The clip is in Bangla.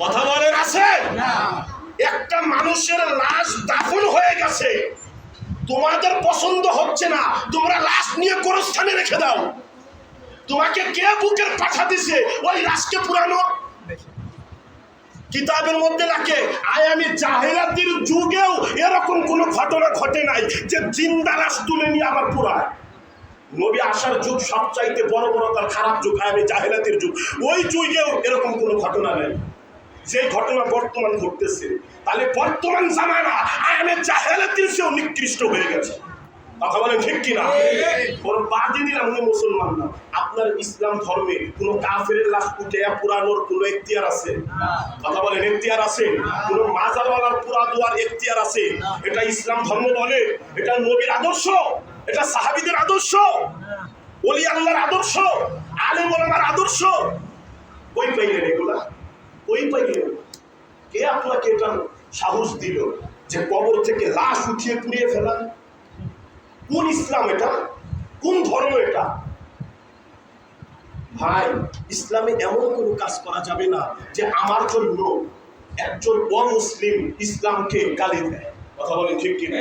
কথা বলেন আছে? একটা মানুষের লাশ দাফন হয়ে গেছে। তোমাদের পছন্দ হচ্ছে না। তোমরা লাশ নিয়ে গোরস্থানে রেখে দাও। তোমাকে কে বুকের পাঠা দিছে? ওই লাশকে পুরানো। কিতাবের মধ্যে লাগে আয়ামি জাহেরাতির যুগেও এরকম কোনো ঘটনা ঘটে নাই যে জিন্দা লাশ তুলে নিয়ে আবার পুরায়। নবী আসার যুগ সবচাইতে বড় বড় তার খারাপ যুগ আয়ামি জাহেরাতির যুগ। ওই যুগেও এরকম কোনো ঘটনা নেই। যে ঘটনা বর্তমান ঘটতেছে, তাহলে বর্তমান জামানা আয়ামে জাহেরাতির চেয়েও নিকৃষ্ট হয়ে গেছে। কথা বলেন ঠিক কিনা? ওর বাদই দিলাম উনি মুসলমান না। আপনার ইসলাম ধর্মে কোনো কাফের লাশ উঠে পুরানোর কোনো এখতিয়ার আছে? কথা বলেন, এখতিয়ার আছে? কোন মাজারওয়ালার পুরা দোয়ার এখতিয়ার আছে? এটা ইসলাম ধর্ম বলে? এটা নবীর আদর্শ? এটা সাহাবীদের আদর্শ? ওলি আল্লাহর আদর্শ? আলেম ওলামার আদর্শ? ওই পাইলেন এগুলা? ওই পাইলেন কে আপনাকে এটা সাহস দিল যে কবর থেকে লাশ উঠিয়ে পুড়িয়ে ফেলা কোন ইসলাম এটা? কোন ধর্ম এটা? ভাই, ইসলামে এমন কোনো কাজ করা যাবে না যে আমার জন্য একজন অমুসলিম ইসলামকে গালি দেয়। কথা বলেন ঠিক কিনা?